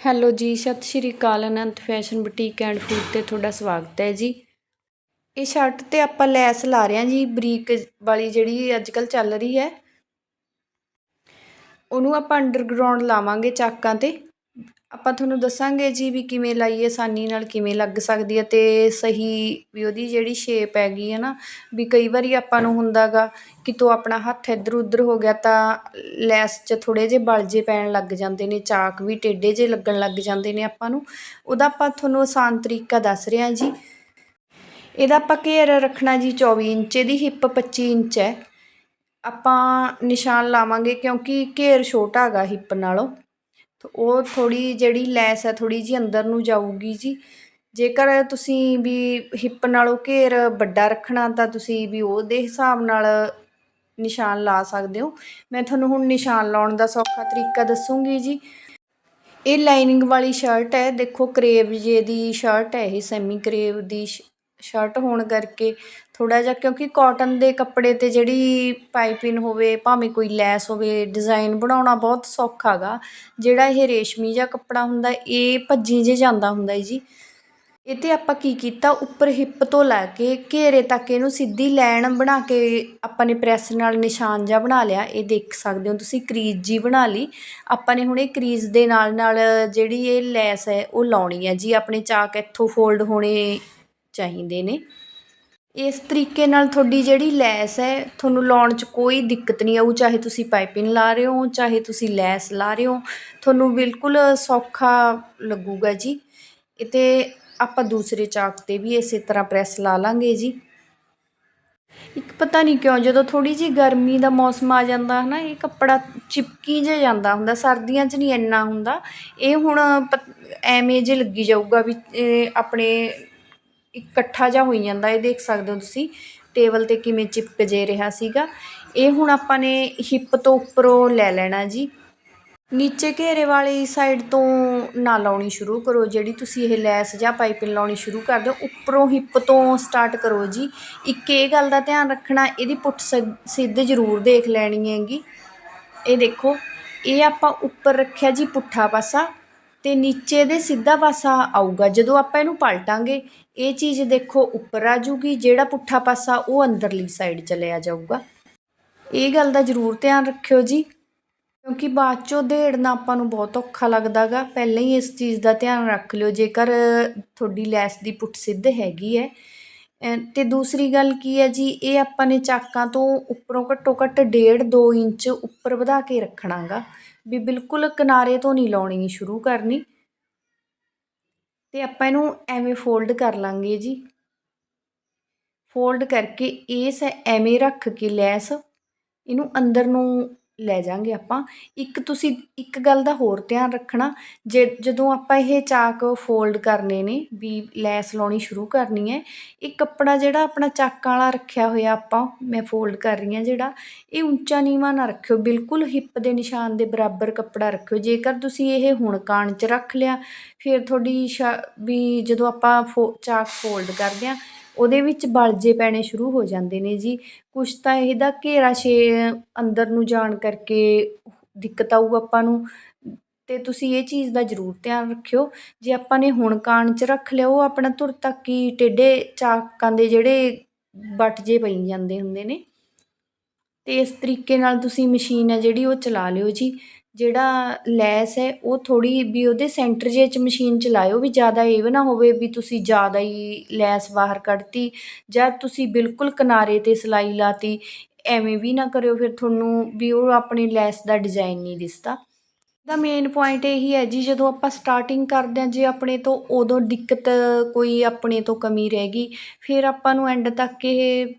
Hello ji, ਸਤਿ ਸ਼੍ਰੀ ਅਕਾਲ Anant fashion boutique and food ਤੇ ਤੁਹਾਡਾ ਸਵਾਗਤ ਹੈ ਜੀ। ਇਹ ਸ਼ਰਟ ਤੇ ਆਪਾਂ ਲੈਸ ਲਾ ਰਹੇ ਹਾਂ ਜੀ, ਬਰੀਕ ਵਾਲੀ ਜਿਹੜੀ ਅੱਜ ਕੱਲ ਚੱਲ ਰਹੀ ਹੈ। ਉਹਨੂੰ ਆਪਾਂ ਅੰਡਰਗਰਾਉਂਡ ਲਾਵਾਂਗੇ ਚਾਕਾਂ ਤੇ। ਆਪਾਂ ਤੁਹਾਨੂੰ ਦੱਸਾਂਗੇ ਜੀ ਵੀ ਕਿਵੇਂ ਲਾਈਏ, ਆਸਾਨੀ ਨਾਲ ਕਿਵੇਂ ਲੱਗ ਸਕਦੀ ਹੈ ਅਤੇ ਸਹੀ ਵੀ ਉਹਦੀ ਜਿਹੜੀ ਸ਼ੇਪ ਹੈਗੀ ਹੈ ਨਾ, ਵੀ ਕਈ ਵਾਰੀ ਆਪਾਂ ਨੂੰ ਹੁੰਦਾ ਹੁੰਦਾਗਾ ਕਿਤੋਂ ਆਪਣਾ ਹੱਥ ਇੱਧਰ ਉੱਧਰ ਹੋ ਗਿਆ ਤਾਂ ਲੈਸ 'ਚ ਥੋੜ੍ਹੇ ਜਿਹੇ ਬਲਜੇ ਪੈਣ ਲੱਗ ਜਾਂਦੇ ਨੇ, ਚਾਕ ਵੀ ਟੇਢੇ ਜਿਹੇ ਲੱਗਣ ਲੱਗ ਜਾਂਦੇ ਨੇ ਆਪਾਂ ਨੂੰ। ਉਹਦਾ ਆਪਾਂ ਤੁਹਾਨੂੰ ਆਸਾਨ ਤਰੀਕਾ ਦੱਸ ਰਹੇ ਹਾਂ ਜੀ। ਇਹਦਾ ਆਪਾਂ ਘੇਰ ਰੱਖਣਾ ਜੀ 24 ਇੰਚ ਇਹਦੀ ਹਿੱਪ 25 ਇੰਚ ਹੈ। ਆਪਾਂ ਨਿਸ਼ਾਨ ਲਾਵਾਂਗੇ ਕਿਉਂਕਿ ਘੇਰ ਛੋਟਾ ਹੈਗਾ ਹਿੱਪ ਨਾਲੋਂ। ਤਾਂ ਉਹ ਥੋੜੀ ਜਿਹੜੀ ਲੈਸ ਹੈ ਥੋੜੀ ਜੀ ਅੰਦਰ ਨੂੰ ਜਾਊਗੀ ਜੀ। ਜੇਕਰ ਤੁਸੀਂ ਵੀ ਹਿੱਪ ਨਾਲੋਂ ਘੇਰ ਵੱਡਾ ਰੱਖਣਾ ਤਾਂ ਤੁਸੀਂ ਵੀ ਉਹਦੇ ਹਿਸਾਬ ਨਾਲ ਨਿਸ਼ਾਨ ਲਾ ਸਕਦੇ ਹੋ। ਮੈਂ ਤੁਹਾਨੂੰ ਹੁਣ ਨਿਸ਼ਾਨ ਲਾਉਣ ਦਾ ਸੌਖਾ ਤਰੀਕਾ ਦੱਸੂਗੀ ਜੀ। ਇਹ ਲਾਈਨਿੰਗ ਵਾਲੀ ਸ਼ਰਟ ਹੈ, ਦੇਖੋ ਕਰੇਵ ਜੇ ਦੀ ਸ਼ਰਟ ਹੈ, ਇਹ ਸੈਮੀ ਕਰੇਵ ਦੀ ਸ਼ਰਟ ਹੋਣ ਕਰਕੇ ਥੋੜ੍ਹਾ ਜਿਹਾ, ਕਿਉਂਕਿ ਕੋਟਨ ਦੇ ਕੱਪੜੇ ਤੇ ਜਿਹੜੀ ਪਾਈਪਿੰਗ ਹੋਵੇ, ਭਾਵੇਂ ਕੋਈ ਲੈਸ ਹੋਵੇ ਡਿਜ਼ਾਇਨ ਬਣਾਉਣਾ ਬਹੁਤ ਸੌਖਾ ਗਾ। ਜਿਹੜਾ ਇਹ ਰੇਸ਼ਮੀ ਜਿਹਾ ਕੱਪੜਾ ਹੁੰਦਾ, ਇਹ ਭੱਜੀ ਜੇ ਜਾਂਦਾ ਹੁੰਦਾ ਹੈ ਜੀ। ਇਹ ਤੇ ਆਪਾਂ ਕੀ ਕੀਤਾ, ਉੱਪਰ ਹਿੱਪ ਤੋਂ ਲੈ ਕੇ ਘੇਰੇ ਤੱਕ ਇਹਨੂੰ ਸਿੱਧੀ ਲਾਈਨ ਬਣਾ ਕੇ ਆਪਾਂ ਨੇ ਪ੍ਰੈਸ ਨਾਲ ਨਿਸ਼ਾਨ ਜਿਹਾ ਬਣਾ ਲਿਆ, ਇਹ ਦੇਖ ਸਕਦੇ ਹੋ ਤੁਸੀਂ, ਕਰੀਜ਼ ਜੀ ਬਣਾ ਲਈ। ਆਪਾਂ ਨੇ ਹੁਣ ਇਹ ਕਰੀਜ਼ ਦੇ ਨਾਲ ਨਾਲ ਜਿਹੜੀ ਇਹ ਲੈਸ ਹੈ, ਉਹ ਲਾਉਣੀ ਹੈ ਜੀ। ਆਪਣੇ ਚਾਕ ਇੱਥੋਂ ਫੋਲਡ ਹੋਣੇ ਚਾਹੀਦੇ ਨੇ। ਇਸ ਤਰੀਕੇ ਨਾਲ ਤੁਹਾਡੀ ਜਿਹੜੀ ਲੈਸ ਹੈ, ਤੁਹਾਨੂੰ ਲਾਉਣ 'ਚ ਕੋਈ ਦਿੱਕਤ ਨਹੀਂ ਆਊ, ਚਾਹੇ ਤੁਸੀਂ ਪਾਈਪਿੰਗ ਲਾ ਰਹੇ ਹੋ, ਚਾਹੇ ਤੁਸੀਂ ਲੈਸ ਲਾ ਰਹੇ ਹੋ। ਤੁਹਾਨੂੰ ਬਿਲਕੁਲ ਸੌਖਾ ਲੱਗੂਗਾ ਜੀ। ਇਹ ਤੇ ਆਪਾਂ ਦੂਸਰੇ ਚਾਕ ਤੇ ਵੀ ਇਸੇ ਤਰ੍ਹਾਂ ਪ੍ਰੈਸ ਲਾ ਲਾਂਗੇ ਜੀ। ਇੱਕ ਪਤਾ ਨਹੀਂ ਕਿਉਂ, ਜਦੋਂ ਥੋੜੀ ਜੀ ਗਰਮੀ ਦਾ ਮੌਸਮ ਆ ਜਾਂਦਾ ਹੈ ਨਾ ਇਹ ਕੱਪੜਾ ਚਿਪਕੀ ਜਿਹਾ ਜਾਂਦਾ ਹੁੰਦਾ, ਸਰਦੀਆਂ 'ਚ ਨਹੀਂ ਇੰਨਾ ਹੁੰਦਾ। ਇਹ ਹੁਣ ਐਵੇਂ ਜੇ ਲੱਗੀ ਜਾਊਗਾ ਵੀ ਆਪਣੇ ਇਕੱਠਾ ਜਿਹਾ ਹੋਈ ਜਾਂਦਾ, ਇਹ ਦੇਖ ਸਕਦੇ ਹੋ ਤੁਸੀਂ, ਟੇਬਲ ਤੇ ਕਿਵੇਂ ਚਿਪਕ ਜੇ ਰਿਹਾ ਸੀਗਾ। ਇਹ ਹੁਣ ਆਪਾਂ ਨੇ ਹਿੱਪ ਤੋਂ ਉੱਪਰੋਂ ਲੈ ਲੈਣਾ ਜੀ। ਨੀਚੇ ਘੇਰੇ ਵਾਲੀ ਸਾਈਡ ਤੋਂ ਨਾ ਲਾਉਣੀ ਸ਼ੁਰੂ ਕਰੋ, ਜਿਹੜੀ ਤੁਸੀਂ ਇਹ ਲੈਸ ਜਾਂ ਪਾਈਪਿੰਗ ਲਾਉਣੀ ਸ਼ੁਰੂ ਕਰਦੇ ਹੋ, ਉੱਪਰੋਂ ਹਿੱਪ ਤੋਂ ਸਟਾਰਟ ਕਰੋ ਜੀ। ਇੱਕ ਇਹ ਗੱਲ ਦਾ ਧਿਆਨ ਰੱਖਣਾ, ਇਹਦੀ ਪੁੱਠ ਸਿੱਧ ਜ਼ਰੂਰ ਦੇਖ ਲੈਣੀ ਹੈਗੀ। ਇਹ ਦੇਖੋ, ਇਹ ਆਪਾਂ ਉੱਪਰ ਰੱਖਿਆ ਜੀ ਪੁੱਠਾ ਪਾਸਾ। ਅਤੇ ਨੀਚੇ ਦੇ ਸਿੱਧਾ ਪਾਸਾ ਆਊਗਾ। ਜਦੋਂ ਆਪਾਂ ਇਹਨੂੰ ਪਲਟਾਂਗੇ, ਇਹ ਚੀਜ਼ ਦੇਖੋ ਉੱਪਰ ਆ ਜੂਗੀ, ਜਿਹੜਾ ਪੁੱਠਾ ਪਾਸਾ ਉਹ ਅੰਦਰਲੀ ਸਾਈਡ ਚਲਿਆ ਜਾਊਗਾ। ਇਹ ਗੱਲ ਦਾ ਜ਼ਰੂਰ ਧਿਆਨ ਰੱਖਿਓ ਜੀ, ਕਿਉਂਕਿ ਬਾਅਦ ਚੋਂ ਦੇੜਨਾ ਆਪਾਂ ਨੂੰ ਬਹੁਤ ਔਖਾ ਲੱਗਦਾਗਾ। ਪਹਿਲਾਂ ਹੀ ਇਸ ਚੀਜ਼ ਦਾ ਧਿਆਨ ਰੱਖ ਲਿਓ, ਜੇਕਰ ਤੁਹਾਡੀ ਲੈਸ ਦੀ ਪੁੱਠ ਸਿੱਧ ਹੈਗੀ ਹੈ। ਤੇ ਦੂਸਰੀ ਗੱਲ ਕੀ ਹੈ ਜੀ, ਇਹ ਆਪਾਂ ਨੇ ਚਾਕਾਂ ਤੋਂ ਉੱਪਰੋਂ ਘੱਟੋ ਘੱਟ 1.5 2 ਇੰਚ ਉੱਪਰ ਵਧਾ ਕੇ ਰੱਖਣਾਗਾ। ਵੀ ਬਿਲਕੁਲ ਕਿਨਾਰੇ ਤੋਂ ਨਹੀਂ ਲਾਉਣੀ, ਸ਼ੁਰੂ ਕਰਨੀ। ਤੇ ਆਪਾਂ ਇਹਨੂੰ ਐਵੇਂ ਫੋਲਡ ਕਰ ਲਾਂਗੇ ਜੀ। ਫੋਲਡ ਕਰਕੇ ਇਸ ਐਵੇਂ ਰੱਖ ਕੇ ਲੈਸ, ਇਹਨੂੰ ਅੰਦਰ ਨੂੰ ਲੈ ਜਾਾਂਗੇ ਆਪਾਂ। ਇੱਕ ਤੁਸੀਂ, ਇੱਕ ਗੱਲ ਦਾ ਹੋਰ ਧਿਆਨ ਰੱਖਣਾ, ਜੇ, ਜਦੋਂ ਆਪਾਂ ਇਹ ਚਾਕ ਫੋਲਡ ਕਰਨੇ ਨੇ, ਵੀ ਲੈਸ ਲਾਉਣੀ ਸ਼ੁਰੂ ਕਰਨੀ ਹੈ ਇਹ ਕੱਪੜਾ ਜਿਹੜਾ ਆਪਣਾ ਚਾਕਾਂ ਵਾਲਾ ਰੱਖਿਆ ਹੋਇਆ ਆਪਾਂ, ਮੈਂ ਫੋਲਡ ਕਰ ਰਹੀ ਹਾਂ ਜਿਹੜਾ, ਇਹ ਉੱਚਾ ਨੀਵਾਂ ਨਾ ਰੱਖਿਓ, ਬਿਲਕੁਲ ਹਿੱਪ ਦੇ ਨਿਸ਼ਾਨ ਦੇ ਬਰਾਬਰ ਕੱਪੜਾ ਰੱਖਿਓ। ਜੇਕਰ ਤੁਸੀਂ ਇਹ ਹੁਣ ਕਾਣ 'ਚ ਰੱਖ ਲਿਆ, ਫਿਰ ਤੁਹਾਡੀ ਵੀ ਜਦੋਂ ਆਪਾਂ ਫੋ, ਚਾਕ ਫੋਲਡ ਕਰਦੇ ਹਾਂ ਉਹਦੇ ਵਿੱਚ ਬਲਜੇ ਪੈਣੇ ਸ਼ੁਰੂ ਹੋ ਜਾਂਦੇ ਨੇ ਜੀ। ਕੁਛ ਤਾਂ ਇਹਦਾ ਘੇਰਾ ਛੇ ਅੰਦਰ ਨੂੰ ਜਾਣ ਕਰਕੇ ਦਿੱਕਤ ਆਊ ਆਪਾਂ ਨੂੰ। ਅਤੇ ਤੁਸੀਂ ਇਹ ਚੀਜ਼ ਦਾ ਜ਼ਰੂਰ ਧਿਆਨ ਰੱਖਿਓ। ਜੇ ਆਪਾਂ ਨੇ ਹੁਣ ਕਾਣ 'ਚ ਰੱਖ ਲਿਆ, ਉਹ ਆਪਣਾ ਧੁਰ ਤੱਕ ਹੀ ਟੇਢੇ ਚਾਕਾਂ ਦੇ ਜਿਹੜੇ ਬੱਟ ਜੇ ਪਈ ਜਾਂਦੇ ਹੁੰਦੇ ਨੇ। ਅਤੇ ਇਸ ਤਰੀਕੇ ਨਾਲ ਤੁਸੀਂ ਮਸ਼ੀਨ ਹੈ ਜਿਹੜੀ ਉਹ ਚਲਾ ਲਿਓ ਜੀ। ਜਿਹੜਾ ਲੈਸ ਹੈ, ਉਹ ਥੋੜ੍ਹੀ ਵੀ ਉਹਦੇ ਸੈਂਟਰ ਜੇ 'ਚ ਮਸ਼ੀਨ ਚਲਾਇਓ ਵੀ ਜ਼ਿਆਦਾ ਇਹ ਵੀ ਨਾ ਹੋਵੇ ਵੀ ਤੁਸੀਂ ਜ਼ਿਆਦਾ ਹੀ ਲੈਸ ਬਾਹਰ ਕੱਢਤੀ ਜਾਂ ਤੁਸੀਂ ਬਿਲਕੁਲ ਕਿਨਾਰੇ 'ਤੇ ਸਿਲਾਈ ਲਾਤੀ, ਐਵੇਂ ਵੀ ਨਾ ਕਰਿਓ, ਫਿਰ ਤੁਹਾਨੂੰ ਵੀ ਉਹ ਆਪਣੀ ਲੈਸ ਦਾ ਡਿਜ਼ਾਈਨ ਨਹੀਂ ਦਿਸਦਾ। ਦਾ ਮੇਨ ਪੁਆਇੰਟ ਇਹੀ ਹੈ ਜੀ, ਜਦੋਂ ਆਪਾਂ ਸਟਾਰਟਿੰਗ ਕਰਦੇ ਹਾਂ, ਜੇ ਆਪਣੇ ਤੋਂ ਉਦੋਂ ਦਿੱਕਤ ਕੋਈ ਆਪਣੇ ਤੋਂ ਕਮੀ ਰਹਿ ਗਈ, ਫਿਰ ਆਪਾਂ ਨੂੰ ਐਂਡ ਤੱਕ ਇਹ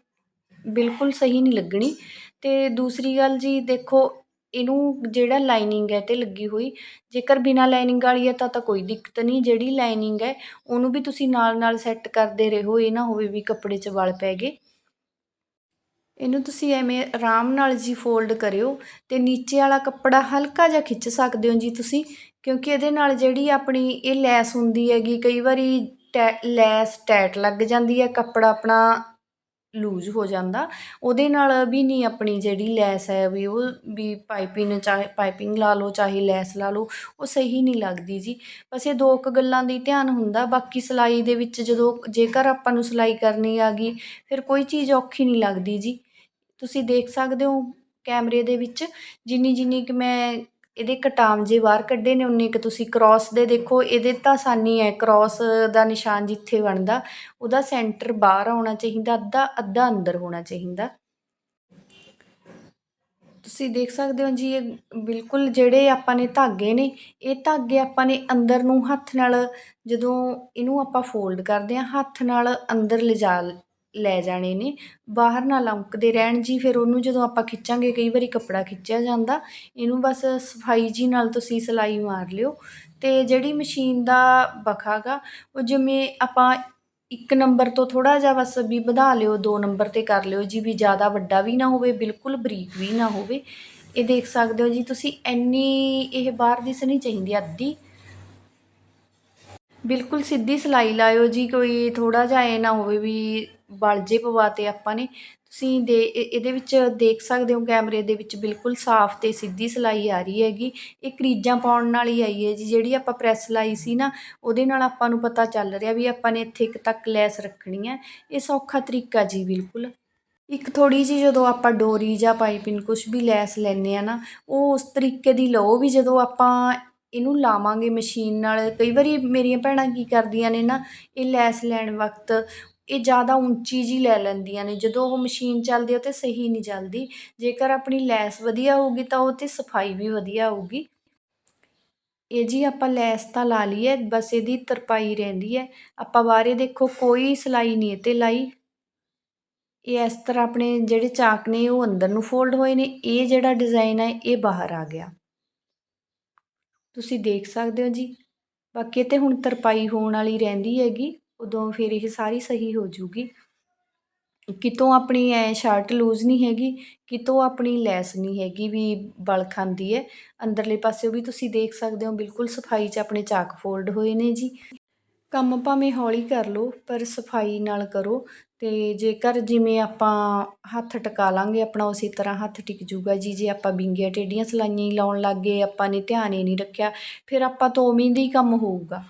ਬਿਲਕੁਲ ਸਹੀ ਨਹੀਂ ਲੱਗਣੀ। ਅਤੇ ਦੂਸਰੀ ਗੱਲ ਜੀ, ਦੇਖੋ ਇਹਨੂੰ ਜਿਹੜਾ ਲਾਈਨਿੰਗ ਹੈ ਤੇ ਲੱਗੀ ਹੋਈ, ਜੇਕਰ ਬਿਨਾਂ ਲਾਈਨਿੰਗ ਵਾਲੀ ਹੈ ਤਾਂ ਤਾਂ ਕੋਈ ਦਿੱਕਤ ਨਹੀਂ, ਜਿਹੜੀ ਲਾਈਨਿੰਗ ਹੈ ਉਹਨੂੰ ਵੀ ਤੁਸੀਂ ਨਾਲ ਨਾਲ ਸੈੱਟ ਕਰਦੇ ਰਹੋ, ਇਹ ਨਾ ਹੋਵੇ ਵੀ ਕੱਪੜੇ 'ਚ ਵਲ ਪੈ ਗਏ। ਇਹਨੂੰ ਤੁਸੀਂ ਐਵੇਂ ਆਰਾਮ ਨਾਲ ਜੀ ਫੋਲਡ ਕਰਿਓ ਤੇ ਨੀਚੇ ਵਾਲਾ ਕੱਪੜਾ ਹਲਕਾ ਜਿਹਾ ਖਿੱਚ ਸਕਦੇ ਹੋ ਜੀ ਤੁਸੀਂ, ਕਿਉਂਕਿ ਇਹਦੇ ਨਾਲ ਜਿਹੜੀ ਆਪਣੀ ਇਹ ਲੈਸ ਹੁੰਦੀ ਹੈਗੀ, ਕਈ ਵਾਰੀ ਟੈ, ਲੈਸ ਟੈਟ ਲੱਗ ਜਾਂਦੀ ਹੈ, ਕੱਪੜਾ ਆਪਣਾ ਲੂਜ਼ ਹੋ ਜਾਂਦਾ। ਉਹਦੇ ਨਾਲ ਵੀ ਨਹੀਂ ਆਪਣੀ ਜਿਹੜੀ ਲੈਸ ਹੈ ਵੀ ਉਹ ਵੀ ਪਾਈਪਿੰਗ ਚਾਹੇ ਪਾਈਪਿੰਗ ਲਾ ਲਓ, ਚਾਹੇ ਲੈਸ ਲਾ ਲਓ, ਉਹ ਸਹੀ ਨਹੀਂ ਲੱਗਦੀ ਜੀ। ਬਸ ਇਹ ਦੋ ਕੁ ਗੱਲਾਂ ਦੀ ਧਿਆਨ ਹੁੰਦਾ। ਬਾਕੀ ਸਿਲਾਈ ਦੇ ਵਿੱਚ ਜਦੋਂ ਜੇਕਰ ਆਪਾਂ ਨੂੰ ਸਿਲਾਈ ਕਰਨੀ ਆ ਗਈ, ਫਿਰ ਕੋਈ ਚੀਜ਼ ਔਖੀ ਨਹੀਂ ਲੱਗਦੀ ਜੀ। ਤੁਸੀਂ ਦੇਖ ਸਕਦੇ ਹੋ ਕੈਮਰੇ ਦੇ ਵਿੱਚ ਜਿੰਨੀ ਜਿੰਨੀ ਕਿ ਮੈਂ ਇਹਦੇ ਕਟਾਮ ਜੇ ਬਾਹਰ ਕੱਢੇ ਨੇ ਉਨੇ ਕੁ ਤੁਸੀਂ ਕਰੋਸ ਦੇ ਦੇਖੋ, ਇਹਦੇ ਤਾਂ ਆਸਾਨੀ ਹੈ ਕਰੋਸ ਦਾ ਨਿਸ਼ਾਨ ਜਿੱਥੇ ਬਣਦਾ, ਉਹਦਾ ਸੈਂਟਰ ਬਾਹਰ ਆਉਣਾ ਚਾਹੀਦਾ, ਅੱਧਾ ਅੱਧਾ ਅੰਦਰ ਹੋਣਾ ਚਾਹੀਦਾ। ਤੁਸੀਂ ਦੇਖ ਸਕਦੇ ਹੋ ਜੀ, ਇਹ ਬਿਲਕੁਲ ਜਿਹੜੇ ਆਪਾਂ ਨੇ ਧਾਗੇ ਨੇ, ਇਹ ਧਾਗੇ ਆਪਾਂ ਨੇ ਅੰਦਰ ਨੂੰ ਹੱਥ ਨਾਲ ਜਦੋਂ ਇਹਨੂੰ ਆਪਾਂ ਫੋਲਡ ਕਰਦੇ ਹਾਂ, ਹੱਥ ਨਾਲ ਅੰਦਰ ਲਿਜਾ ਲੈ ਜਾਣੇ ਨੇ। ਬਾਹਰ ਨਾ ਲਮਕਦੇ ਰਹਿਣ ਜੀ, ਫਿਰ ਉਹਨੂੰ ਜਦੋਂ ਆਪਾਂ ਖਿੱਚਾਂਗੇ, ਕਈ ਵਾਰੀ ਕੱਪੜਾ ਖਿੱਚਿਆ ਜਾਂਦਾ। ਇਹਨੂੰ ਬਸ ਸਫ਼ਾਈ ਜੀ ਨਾਲ ਤੁਸੀਂ ਸਿਲਾਈ ਮਾਰ ਲਿਓ। ਤੇ ਜਿਹੜੀ ਮਸ਼ੀਨ ਦਾ ਬਖਾ ਗਾ, ਉਹ ਜਿਵੇਂ ਆਪਾਂ ਇੱਕ ਨੰਬਰ ਤੋਂ ਥੋੜਾ ਜਿਹਾ ਬਸ ਵੀ ਵਧਾ ਲਿਓ, ਦੋ ਨੰਬਰ ਤੇ ਕਰ ਲਿਓ ਜੀ, ਵੀ ਜ਼ਿਆਦਾ ਵੱਡਾ ਵੀ ਨਾ ਹੋਵੇ, ਬਿਲਕੁਲ ਬਰੀਕ ਵੀ ਨਾ ਹੋਵੇ। ਇਹ ਦੇਖ ਸਕਦੇ ਹੋ ਜੀ, ਤੁਸੀਂ ਇੰਨੀ ਇਹ ਬਾਹਰ ਦਿਸਣੀ ਚਾਹੀਦੀ ਅੱਧੀ। ਬਿਲਕੁਲ ਸਿੱਧੀ ਸਿਲਾਈ ਲਾਇਓ ਜੀ, ਕੋਈ ਥੋੜਾ ਜਿਹਾ ਇਹ ਨਾ ਹੋਵੇ ਵੀ ਬਲਜੇ ਪਵਾਤੇ ਆਪਾਂ ਨੇ। ਤੁਸੀਂ ਦੇ ਇਹ- ਇਹਦੇ ਵਿੱਚ ਦੇਖ ਸਕਦੇ ਹੋ ਕੈਮਰੇ ਦੇ ਵਿੱਚ ਬਿਲਕੁਲ ਸਾਫ਼ ਤੇ ਸਿੱਧੀ ਸਿਲਾਈ ਆ ਰਹੀ ਹੈਗੀ। ਇਹ ਕਰੀਜਾਂ ਪਾਉਣ ਨਾਲ ਹੀ ਆਈ ਹੈ ਜੀ, ਜਿਹੜੀ ਆਪਾਂ ਪ੍ਰੈਸ ਲਾਈ ਸੀ ਨਾ, ਉਹਦੇ ਨਾਲ ਆਪਾਂ ਨੂੰ ਪਤਾ ਚੱਲ ਰਿਹਾ ਵੀ ਆਪਾਂ ਨੇ ਇੱਥੇ ਇੱਕ ਤੱਕ ਲੈਸ ਰੱਖਣੀ ਹੈ। ਇਹ ਸੌਖਾ ਤਰੀਕਾ ਜੀ ਬਿਲਕੁਲ। ਇੱਕ ਥੋੜੀ ਜਿਹੀ ਜਦੋਂ ਆਪਾਂ ਡੋਰੀ ਜਾਂ ਪਾਈਪਿੰਗ ਕੁਝ ਵੀ ਲੈਸ ਲੈਨੇ ਆ ਨਾ, ਉਹ ਉਸ ਤਰੀਕੇ ਦੀ ਲਓ ਵੀ ਜਦੋਂ ਆਪਾਂ ਇਹਨੂੰ ਲਾਵਾਂਗੇ ਮਸ਼ੀਨ ਨਾਲ। ਕਈ ਵਾਰੀ ਮੇਰੀਆਂ ਭੈਣਾਂ ਕੀ ਕਰਦੀਆਂ ਨੇ ਨਾ, ਇਹ ਲੈਸ ਲੈਣ ਵਕਤ ਇਹ ਜ਼ਿਆਦਾ ਉੱਚੀ ਜਿਹੀ ਲੈ ਲੈਂਦੀਆਂ ਨੇ। ਜਦੋਂ ਉਹ ਮਸ਼ੀਨ ਚੱਲਦੀ ਹੈ ਉਹ 'ਤੇ ਸਹੀ ਨਹੀਂ ਚੱਲਦੀ। ਜੇਕਰ ਆਪਣੀ ਲੈਸ ਵਧੀਆ ਹੋਊਗੀ ਤਾਂ ਉਹ 'ਤੇ ਸਫ਼ਾਈ ਵੀ ਵਧੀਆ ਆਊਗੀ ਇਹ ਜੀ ਆਪਾਂ ਲੈਸ ਤਾਂ ਲਾ ਲਈ ਹੈ ਬਸ ਇਹਦੀ ਤਰਪਾਈ ਰਹਿੰਦੀ ਹੈ। ਆਪਾਂ ਬਾਹਰੇ ਦੇਖੋ ਕੋਈ ਸਿਲਾਈ ਨਹੀਂ ਇਹ 'ਤੇ ਲਾਈ। ਇਹ ਇਸ ਤਰ੍ਹਾਂ ਆਪਣੇ ਜਿਹੜੇ ਚਾਕ ਨੇ, ਉਹ ਅੰਦਰ ਨੂੰ ਫੋਲਡ ਹੋਏ ਨੇ। ਇਹ ਜਿਹੜਾ ਡਿਜ਼ਾਈਨ ਹੈ, ਇਹ ਬਾਹਰ ਆ ਗਿਆ। ਤੁਸੀਂ ਦੇਖ ਸਕਦੇ ਹੋ ਜੀ। ਬਾਕੀ ਇਹ 'ਤੇ ਹੁਣ ਤਰਪਾਈ ਹੋਣ ਵਾਲੀ ਰਹਿੰਦੀ ਹੈਗੀ, ਉਦੋਂ ਫਿਰ ਇਹ ਸਾਰੀ ਸਹੀ ਹੋ ਜੂਗੀ। ਕਿਤੋਂ ਆਪਣੀ ਐ ਸ਼ਰਟ ਲੂਜ਼ ਨਹੀਂ ਹੈਗੀ, ਕਿਤੋਂ ਆਪਣੀ ਲੈਸ ਨਹੀਂ ਹੈਗੀ ਵੀ ਬਲ ਖਾਂਦੀ ਹੈ। ਅੰਦਰਲੇ ਪਾਸਿਓ ਵੀ ਤੁਸੀਂ ਦੇਖ ਸਕਦੇ ਹੋ, ਬਿਲਕੁਲ ਸਫ਼ਾਈ 'ਚ ਆਪਣੇ ਚਾਕ ਫੋਲਡ ਹੋਏ ਨੇ ਜੀ। ਕੰਮ ਭਾਵੇਂ ਹੌਲੀ ਕਰ ਲਓ, ਪਰ ਸਫ਼ਾਈ ਨਾਲ ਕਰੋ ਅਤੇ ਜੇਕਰ ਜਿਵੇਂ ਆਪਾਂ ਹੱਥ ਟਿਕਾ ਲਾਂਗੇ, ਆਪਣਾ ਉਸੇ ਤਰ੍ਹਾਂ ਹੱਥ ਟਿਕ ਜੂਗਾ ਜੀ। ਜੇ ਆਪਾਂ ਵਿੰਗੀਆਂ ਟੇਢੀਆਂ ਸਿਲਾਈਆਂ ਹੀ ਲਾਉਣ ਲੱਗ ਗਏ, ਆਪਾਂ ਨੇ ਧਿਆਨ ਹੀ ਨਹੀਂ ਰੱਖਿਆ, ਫਿਰ ਆਪਾਂ ਤੋਂ ਉਵੇਂ ਦਾ ਹੀ ਕੰਮ ਹੋਊਗਾ।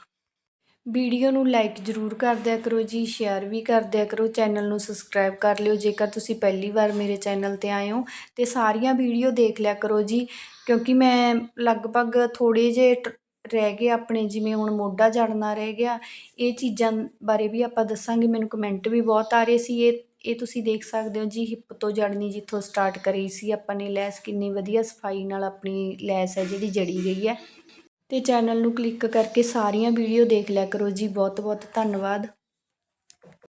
ਵੀਡੀਓ ਨੂੰ ਲਾਈਕ ਜ਼ਰੂਰ ਕਰ ਦਿਆ ਕਰੋ ਜੀ ਸ਼ੇਅਰ ਵੀ ਕਰ ਦਿਆ ਕਰੋ ਚੈਨਲ ਨੂੰ ਸਬਸਕ੍ਰਾਈਬ ਕਰ ਲਿਓ। ਜੇਕਰ ਤੁਸੀਂ ਪਹਿਲੀ ਵਾਰ ਮੇਰੇ ਚੈਨਲ ਤੇ ਆਏ ਹੋ, ਤੇ ਸਾਰੀਆਂ ਵੀਡੀਓ ਦੇਖ ਲਿਆ ਕਰੋ ਜੀ, ਕਿਉਂਕਿ ਮੈਂ ਲਗਭਗ ਥੋੜੇ ਜੇ ਰਹਿ ਗਏ ਆਪਣੇ, ਜਿਵੇਂ ਹੁਣ ਮੋਢਾ ਜੜਨਾ ਰਹਿ ਗਿਆ, ਇਹ ਚੀਜ਼ਾਂ ਬਾਰੇ ਵੀ ਆਪਾਂ ਦੱਸਾਂਗੇ। ਮੈਨੂੰ ਕਮੈਂਟ ਵੀ ਬਹੁਤ ਆ ਰਹੇ ਸੀ। ਇਹ ਇਹ ਤੁਸੀਂ ਦੇਖ ਸਕਦੇ ਹੋ, ਜੀ ਹਿੱਪ ਤੋਂ ਜੜਨੀ ਜਿੱਥੋਂ ਸਟਾਰਟ ਕਰੀ ਸੀ। ਆਪਾਂ ਨੇ ਲੈਸ ਕਿੰਨੀ ਵਧੀਆ ਸਫ਼ਾਈ ਨਾਲ ਆਪਣੀ ਲੈਸ ਹੈ ਜਿਹੜੀ ਜੜੀ ਗਈ ਹੈ। ਤੇ ਚੈਨਲ ਨੂੰ ਕਲਿੱਕ ਕਰਕੇ ਸਾਰੀਆਂ ਵੀਡੀਓ ਦੇਖ ਲਿਆ ਕਰੋ। ਜੀ ਬਹੁਤ ਬਹੁਤ ਧੰਨਵਾਦ।